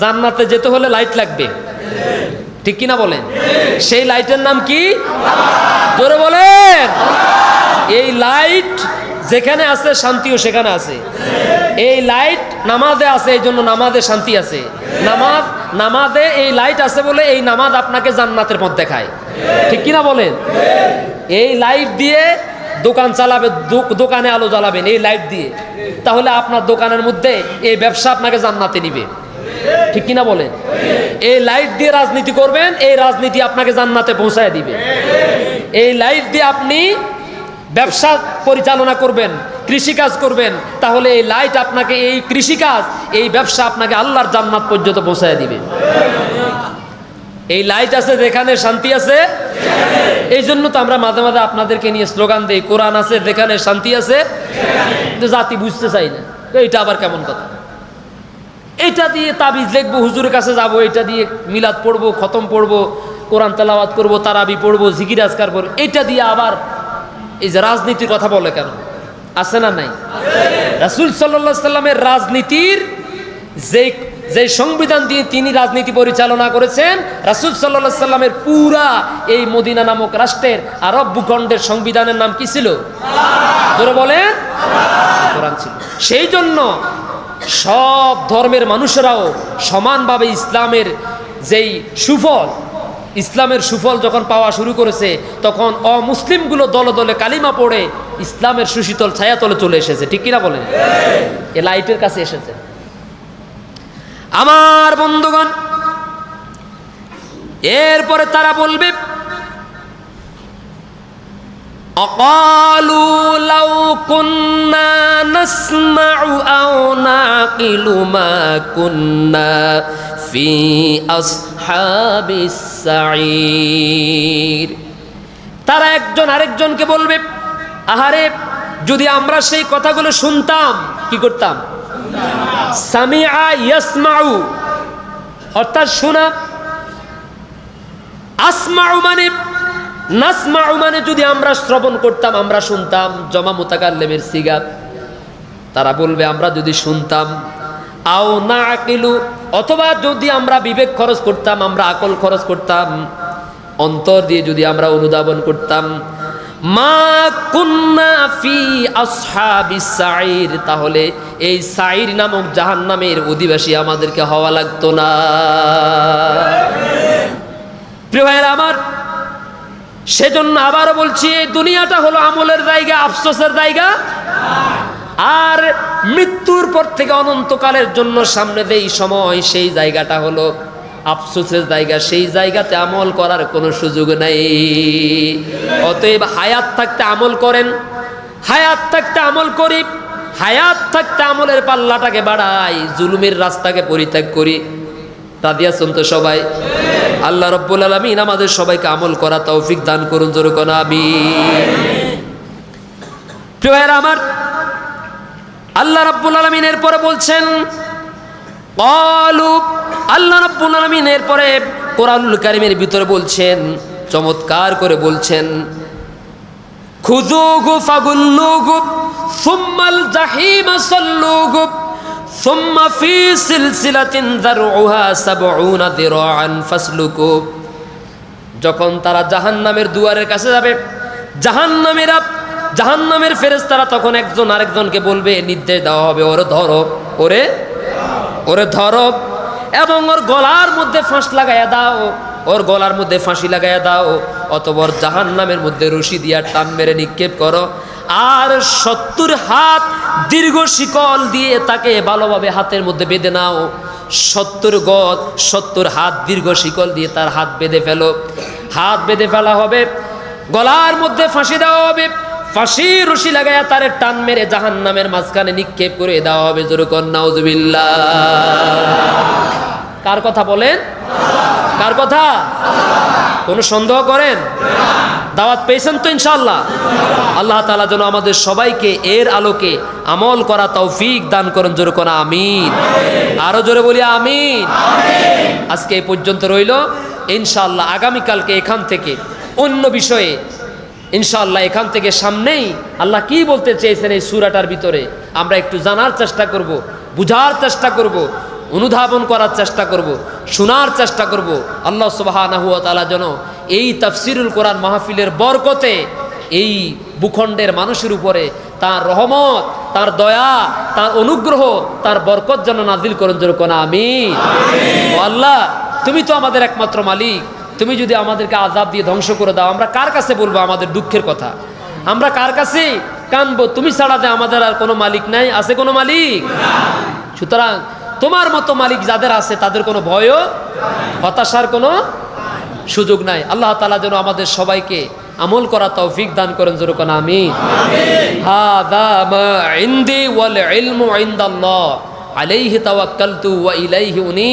জান্নাতে যেতে হলে লাইট লাগবে। ঠিক কিনা বলেন? সেই লাইটের নাম কি? জোরে বলেন। এই লাইট যেখানে আছে, শান্তিও সেখানে আছে। এই লাইট নামাজে আছে, এই জন্য নামাজে শান্তি আছে। নামাজ, নামাজে এই লাইট আছে বলে এই নামাজ আপনাকে জান্নাতের পথ দেখায়। ঠিক কিনা বলেন? এই লাইট দিয়ে দোকান চালাবে দোকানে আলো জ্বালাবেন এই লাইট দিয়ে। তাহলে আপনার দোকানের মধ্যে এই ব্যবসা আপনাকে জান্নাতে নিবে। ঠিক কিনা বলেন? এই লাইট দিয়ে রাজনীতি করবেন, এই রাজনীতি আপনাকে জান্নাতে পৌঁছায় দিবে। এই লাইট দিয়ে আপনি ব্যবসা পরিচালনা করবেন, কৃষিকাজ করবেন, তাহলে এই লাইট আপনাকে, এই কৃষিকাজ, এই ব্যবসা আপনাকে আল্লাহর জান্নাত পর্যন্ত পৌঁছায় দিবে। এই লাইট আছে যেখানে শান্তি আছে। এই জন্য তো আমরা মাঝে মাঝে আপনাদেরকে নিয়ে স্লোগান দিই, কোরআন আছে যেখানে শান্তি আছে। জাতি বুঝতে চাই না। এইটা আবার কেমন কথা? এইটা দিয়ে তাবিজ লিখব, হুজুরের কাছে যাব, এটা দিয়ে মিলাদ পড়ব, খতম পড়ব, কোরআন তেলাওয়াত করব, তারাবি পড়ব, জিকির আজকার করব এটা দিয়ে আবার এই যে রাজনীতির কথা বলে কেন? আছে না নাই? রাসুল সাল্লাহ সাল্লামের রাজনীতির যে যে সংবিধান দিয়ে তিনি রাজনীতি পরিচালনা করেছেন, রাসুল সাল্লাহ সাল্লামের পুরা এই মদিনা নামক রাষ্ট্রের আরব ভূখণ্ডের সংবিধানের নাম কি ছিল? বলেন, কোরআন সেই জন্য সব ধর্মের মানুষেরাও সমানভাবে ইসলামের যেই সুফল, ইসলামের সুফল যখন পাওয়া শুরু করেছে, তখন অমুসলিমগুলো দলে দলে কালিমা পড়ে ইসলামের সুশীতল ছায়াতলে চলে এসেছে। ঠিক কিনা বলেন? এ লাইটের কাছে এসেছে। আমার বন্ধুগণ, এরপরে তারা বলবে, অকালু লাউ কন্যা نسمع أو نعقل ما كنا في أصحاب السعير তারা একজন আরেকজনকে বলবে আহারে যদি আমরা সেই কথাগুলো শুনতাম কি করতাম সামিআ ইয়াসমাউ অর্থাৎ শোনা আসমাউ মানে নাসমাউ মানে যদি আমরা শ্রবণ করতাম আমরা শুনতাম জমা মোতাকাল্লেমের সিগাত তারা বলবে, আমরা যদি শুনতাম। আও না আকিলু, অথবা যদি আমরা বিবেক খরচ করতাম, আমরা আকল খরচ করতাম, অন্তর দিয়ে যদি আমরা অনুধাবন করতাম, মা কুন্না ফি সাইর তাহলে এই সাইর নামক জাহান্নামের অধিবাসী আমাদেরকে হওয়া লাগতো না। প্রিয় ভাইয়েরা আমার, সেজন্য আবারও বলছি, এই দুনিয়াটা হলো আমলের জায়গা, আফসোসের জায়গা আর মৃত্যুর পর থেকে অনন্তকালের জন্য সামনে দেই সময়, সেই জায়গাটা হলো, আফসোসের জায়গা, সেই জায়গাতে আমল করার কোনো সুযোগ নাই। অতএব হায়াত থাকতে আমল করেন, হায়াত থাকতে আমল করি, হায়াত থাকতে আমলের পাল্লাটাকে বাড়াই, জুলুমের রাস্তাকে পরিত্যাগ করি। রাদিয়াছেন তো সবাই, আল্লাহ রব্বুল আলমিন আমাদের সবাইকে আমল করা তৌফিক দান করুন, জোর কোন আমি প্রিয় আমার আল্লাহ রাব্বুল আলমিন এরপরে বলছেন অলুপ আল্লাহ রাব্বুল আলমিন এরপরে কোরআনুল কারিমের ভিতরে বলছেন, চমৎকার করে বলছেন খুদুগু ফাগুল্লুগু সুম্মাল জাহিম সল্লুগু সুম্মা ফি সিলসিলাতিন যারউহা 70 দিরাআন ফাসলুকু। যখন তারা জাহান্নামের দুয়ারের কাছে যাবে, জাহান্নামেরা জাহান্নামের ফেরেশতারা তখন একজন আরেকজনকে বলবে, নির্দেশ দেওয়া হবে, ওরে ধরো, ওরে ওরে ধরো। এবং ওর গলার মধ্যে ফাঁস লাগাইয়া দাও, ওর গলার মধ্যে ফাঁসি লাগাইয়া দাও, অতবর জাহান্নামের মধ্যে রশি দিয়া টান মেরে নিক্ষেপ করো। আর সত্তর হাত দীর্ঘ শিকল দিয়ে তাকে ভালোভাবে হাতের মধ্যে বেঁধে নাও। সত্তর গজ, সত্তর হাত দীর্ঘ শিকল দিয়ে তার হাত বেঁধে ফেলো। হাত বেঁধে ফেলা হবে, গলার মধ্যে ফাঁসি দেওয়া হবে। ফাঁসি রশি লাগাইয়া তারে টান মেরে জাহান নামের মাঝখানে নিক্ষেপ করে দেওয়া হবে জোরকন নাউজুবিল্লাহ। কার কথা বলেন? কার কথা? কোনো সন্দেহ করেন? দাওয়াত পেয়েছেন তো ইনশাল্লাহ আল্লাহ তালা যেন আমাদের সবাইকে এর আলোকে আমল করা তৌফিক দান করেন, জোরে কোনা, আমিন। আরও জোরে বলি, আমিন। আজকে এই পর্যন্ত রইল। ইনশাল্লাহ আগামীকালকে এখান থেকে অন্য বিষয়ে ইনশাআল্লাহ এখান থেকে সামনেই আল্লাহ কি বলতে চেয়েছেন এই সুরাটার ভিতরে? আমরা একটু জানার চেষ্টা করব, বুঝার চেষ্টা করব, অনুধাবন করার চেষ্টা করব, শোনার চেষ্টা করব। আল্লাহ সুবাহানাহু তালা যেন এই তাফসিরুল কোরআন মাহফিলের বরকতে এই ভূখণ্ডের মানুষের উপরে তার রহমত, তার দয়া, তার অনুগ্রহ, তার বরকত যেন নাজিল করেন যেন কোন আমি আল্লাহ, তুমি তো আমাদের একমাত্র মালিক। তুমি যদি আমাদেরকে আজাব দিয়ে ধ্বংস করে দাও, আমরা কার কাছে বলব আমাদের দুঃখের কথা? আমরা কার কাছে কানবো? তুমি ছাড়া যে আমাদের আর কোনো মালিক নাই, আছে কোনো মালিক? সুতরাং তোমার মতো মালিক যাদের আছে, তাদের কোনো ভয়ও, হতাশার কোনো সুযোগ নাই। আল্লাহ তালা যেন আমাদের সবাইকে আমল করা তৌফিক দান করেন যেরকম আমি হাদা মা ইনদি ওয়াল ইনদাল্লাহ, আলাইহি তাওয়াক্কালতু ওয়া ইলাইহি উনি